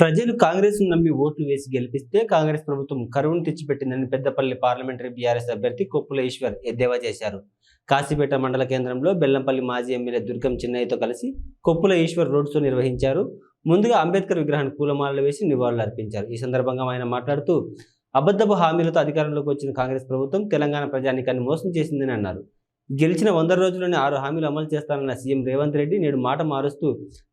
ప్రజలు కాంగ్రెస్ నమ్మి ఓట్లు వేసి గెలిపిస్తే కాంగ్రెస్ ప్రభుత్వం కరువును తెచ్చిపెట్టిందని పెద్దపల్లి పార్లమెంటరీ బీఆర్ఎస్ అభ్యర్థి కొప్పుల ఈశ్వర్ ఎద్దేవా చేశారు. కాశీపేట మండల కేంద్రంలో బెల్లంపల్లి మాజీ ఎమ్మెల్యే దుర్గం చిన్నయ్యతో కలిసి కొప్పుల ఈశ్వర్ రోడ్ షో నిర్వహించారు. ముందుగా అంబేద్కర్ విగ్రహాన్ని పూలమాలలు వేసి నివాళులు అర్పించారు. ఈ సందర్భంగా ఆయన మాట్లాడుతూ అబద్ధపు హామీలతో అధికారంలోకి వచ్చిన కాంగ్రెస్ ప్రభుత్వం తెలంగాణ ప్రజానికాన్ని మోసం చేసిందని అన్నారు. గెలిచిన వంద రోజుల్లోనే ఆరు హామీలు అమలు చేస్తానన్న సీఎం రేవంత్ రెడ్డి నేడు మాట మారుస్తూ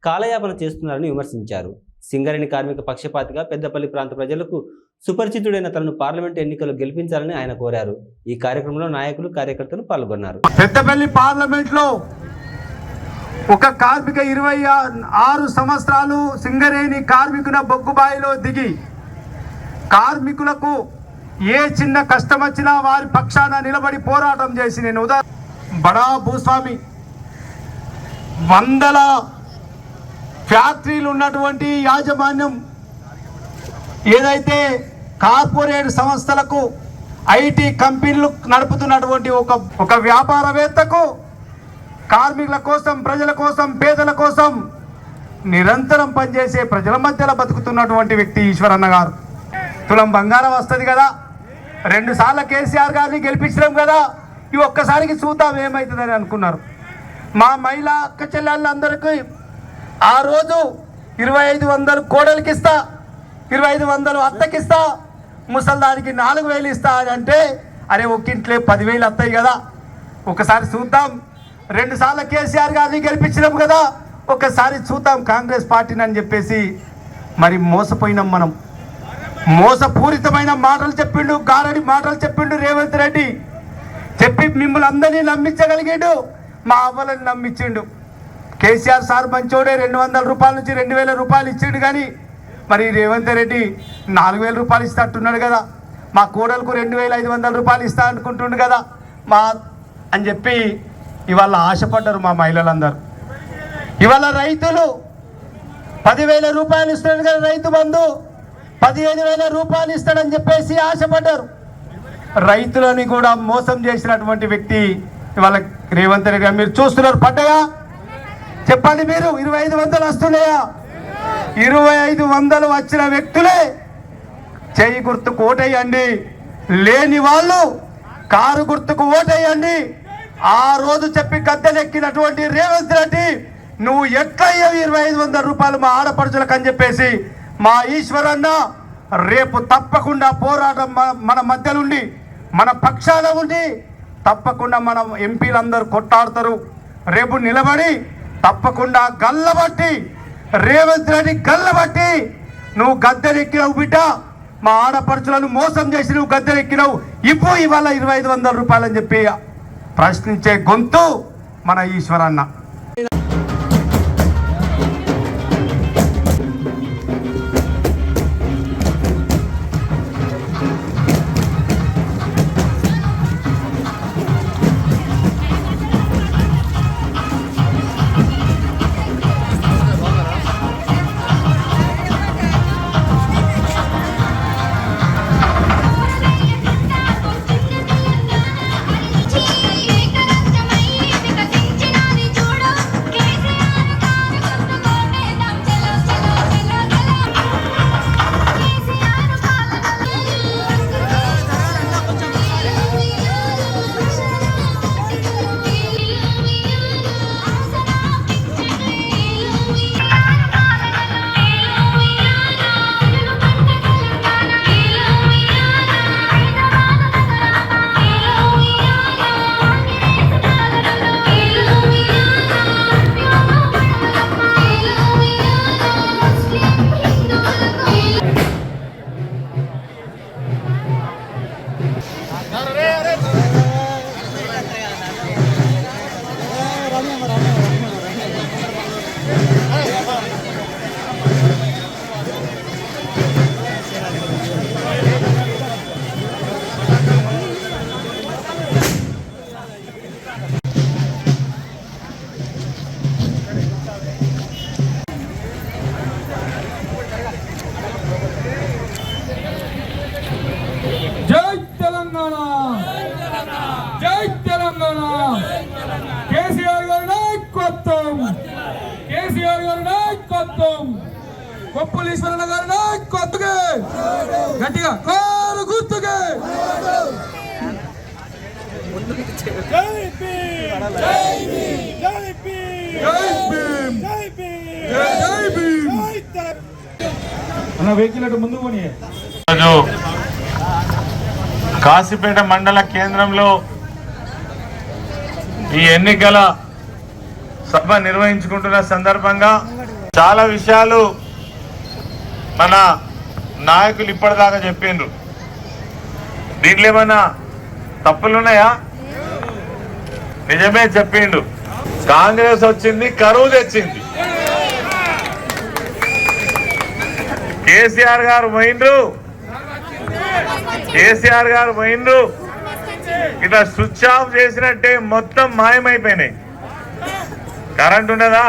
కాలయాపన చేస్తున్నారని విమర్శించారు. సింగరేణి కార్మిక పక్షపాతిగా పెద్దపల్లి ప్రాంత ప్రజలకు సుపరిచితుడైన తనను పార్లమెంట్ ఎన్నికల్లో గెలిపించాలని ఆయన కోరారు. ఈ కార్యక్రమంలో నాయకులు కార్యకర్తలు పాల్గొన్నారు. పెద్దపల్లి పార్లమెంట్లో ఒక కార్మిక ఇరవై ఆరు సంవత్సరాలు సింగరేణి కార్మికుల బొగ్గుబాయిలో దిగి కార్మికులకు ఏ చిన్న కష్టం వచ్చినా వారి పక్షాన నిలబడి పోరాటం చేసి నేను ఉదా బడా భూస్వామి వందల ఫ్యాక్టరీలు ఉన్నటువంటి యాజమాన్యం ఏదైతే కార్పొరేట్ సంస్థలకు ఐటీ కంపెనీలు నడుపుతున్నటువంటి ఒక ఒక వ్యాపారవేత్తకు కార్మికుల కోసం ప్రజల కోసం పేదల కోసం నిరంతరం పనిచేసే ప్రజల మధ్యలో బతుకుతున్నటువంటి వ్యక్తి ఈశ్వరన్న గారు. తులం బంగారం వస్తుంది కదా. రెండు సార్లు కేసీఆర్ గారిని గెలిపించడం కదా. ఈ ఒక్కసారికి చూద్దాం ఏమవుతుందని అనుకున్నారు. మా మహిళా అక్క చెల్లెళ్ళందరికీ ఆ రోజు ఇరవై ఐదు వందలు కోడలికి ఇస్తా ఇరవై ఐదు వందలు అత్తకిస్తా ముసల్దానికి నాలుగు వేలు ఇస్తా అని అంటే అరే ఒక్కింట్లే పదివేలు వస్తాయి కదా. ఒకసారి చూద్దాం. రెండు సార్లు కేసీఆర్ గారిని గెలిపించినాం కదా. ఒకసారి చూద్దాం కాంగ్రెస్ పార్టీని అని చెప్పేసి. మరి మోసపోయినాం మనం. మోసపూరితమైన మాటలు చెప్పిండు గారడి మాటలు చెప్పిండు రేవంత్ రెడ్డి. చెప్పి మిమ్మల్ని అందరినీ నమ్మించగలిగాడు మా అవ్వలని నమ్మించిండు. కేసీఆర్ సార్ మంచోడే రెండు వందల రూపాయల నుంచి రెండు వేల రూపాయలు ఇచ్చిండు కానీ మరి రేవంత్ రెడ్డి నాలుగు వేల రూపాయలు ఇస్తాంటున్నాడు కదా. మా కోడలకు రెండు వేల ఐదు వందల రూపాయలు ఇస్తా అనుకుంటుండు కదా. మా అని చెప్పి ఇవాళ ఆశపడ్డారు మా మహిళలందరూ. ఇవాళ రైతులు పదివేల రూపాయలు ఇస్తున్నాడు కదా రైతు బంధు. పదిహేను వేల రూపాయలు ఇస్తాడని చెప్పేసి ఆశపడ్డారు. రైతులని కూడా మోసం చేసినటువంటి వ్యక్తి ఇవాళ రేవంత్ రెడ్డి మీరు చూస్తున్నారు పడ్డాయా చెప్పండి మీరు ఇరవై ఐదు వందలు వస్తున్నాయా? ఇరవై ఐదు వందలు వచ్చిన వ్యక్తులే చేయి గుర్తుకు ఓటేయండి. లేని వాళ్ళు కారు గుర్తుకు ఓటేయండి. ఆ రోజు చెప్పి గద్దెనెక్కినటువంటి రేవంత్ రెడ్డి నువ్వు ఎట్లయ్యో ఇరవై ఐదు వందల రూపాయలు మా ఆడపడుచులకు? అని చెప్పేసి మా ఈశ్వరన్న రేపు తప్పకుండా పోరాటం మన- మధ్యలో ఉండి మన పక్షాన ఉండి తప్పకుండా మన ఎంపీలందరూ కొట్టాడతారు రేపు నిలబడి తప్పకుండా గల్లబట్టి రేవంత్ రెడ్డి గల్లబట్టి నువ్వు గద్దెనెక్కినావు బిడ్డ. మా ఆడపడుచులను మోసం చేసి నువ్వు గద్దెనెక్కినావు. ఇప్పు ఇవాళ ఇరవై ఐదు వందల రూపాయలు అని చెప్పి ప్రశ్నించే గొంతు మన ఈశ్వరన్న. ఈశ్వరన్న గారి నాయకత్వకే గట్టిగా. కారు గుర్తుకే జై భీమ్. జై భీమ్. అన్న వెహికల్ అటు ముందు పోనీ. కాశీపేట మండల కేంద్రంలో ఈ ఎన్నికల సభ నిర్వహించుకుంటున్న సందర్భంగా చాలా విషయాలు మన నాయకులు ఇప్పటిదాకా చెప్పిండ్రు. దీంట్లో ఏమైనా తప్పులున్నాయా నిజమే చెప్పిండు కాంగ్రెస్ వచ్చింది కరువు తెచ్చింది. కేసీఆర్ గారు పోయిండ్రు. కేసీఆర్ గారు పోయిండ్రు. ఇట్లా స్విచ్ ఆఫ్ చేసినట్టే మొత్తం మాయమైపోయినాయి. కరెంట్ ఉన్నదా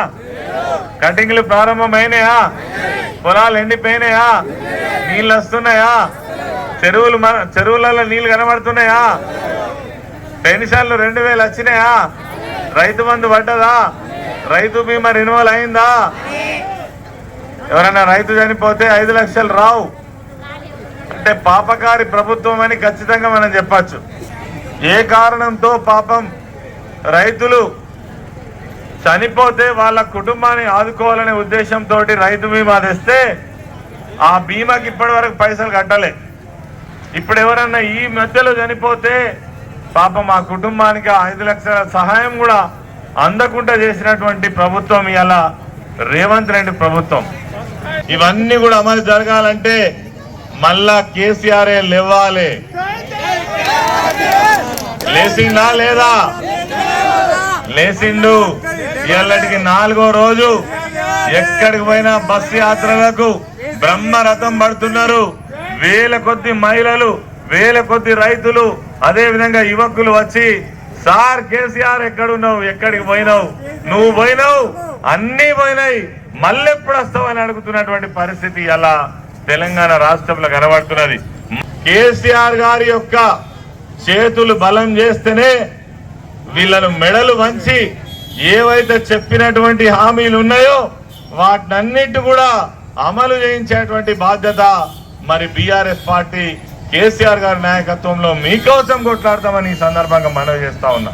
కటింగ్లు ప్రారంభమైనాయా? పొలాలు ఎండిపోయినాయా? నీళ్ళు వస్తున్నాయా చెరువులు మన చెరువులలో నీళ్ళు కనబడుతున్నాయా? పెన్షన్లు రెండు వేలు వచ్చినాయా? రైతు బంధు పడ్డదా? రైతు బీమా రినువల్ అయిందా? ఎవరైనా రైతు చనిపోతే ఐదు లక్షలు రావు. అంటే పాపకారి ప్రభుత్వం అని ఖచ్చితంగా మనం చెప్పచ్చు. ఏ కారణంతో పాపం రైతులు చనిపోతే వాళ్ళ కుటుంబాన్ని ఆదుకోవాలనే ఉద్దేశంతో రైతు బీమా తెస్తే ఆ బీమాకి ఇప్పటి వరకు పైసలు కట్టలే. ఇప్పుడు ఎవరన్నా ఈ మధ్యలో చనిపోతే పాపం ఆ కుటుంబానికి ఐదు లక్షల సహాయం కూడా అందకుండా చేసినటువంటి ప్రభుత్వం ఇలా రేవంత్ రెడ్డి ప్రభుత్వం. ఇవన్నీ కూడా అమలు జరగాలంటే మళ్ళా కేసీఆర్ లేవాలి. లేచిందా లేదా? లేచిండు. ఇళ్ళటికి నాలుగో రోజు ఎక్కడికి పోయినా బస్ యాత్రలకు బ్రహ్మరథం పడుతున్నారు. వేల కొద్ది మహిళలు వేల కొద్ది రైతులు అదే విధంగా యువకులు వచ్చి సార్ కేసీఆర్ ఎక్కడున్నావు? ఎక్కడికి పోయినావు? నువ్వు పోయినావు? అన్నీ పోయినాయి. మళ్ళెప్పుడు వస్తావు? అని అడుగుతున్నటువంటి పరిస్థితి అలా తెలంగాణ రాష్ట్రంలో కనబడుతున్నది. కేసీఆర్ గారి యొక్క చేతులు బలం చేస్తేనే వీళ్ళను మెడలు వంచి ఏవైతే చెప్పినటువంటి హామీలు ఉన్నాయో వాటినన్నిటి కూడా అమలు చేయించేటువంటి బాధ్యత మరి బీఆర్ఎస్ పార్టీ కేసీఆర్ గారి నాయకత్వంలో మీకోసం కొట్లాడతామని ఈ సందర్భంగా మనవి చేస్తా ఉన్నా.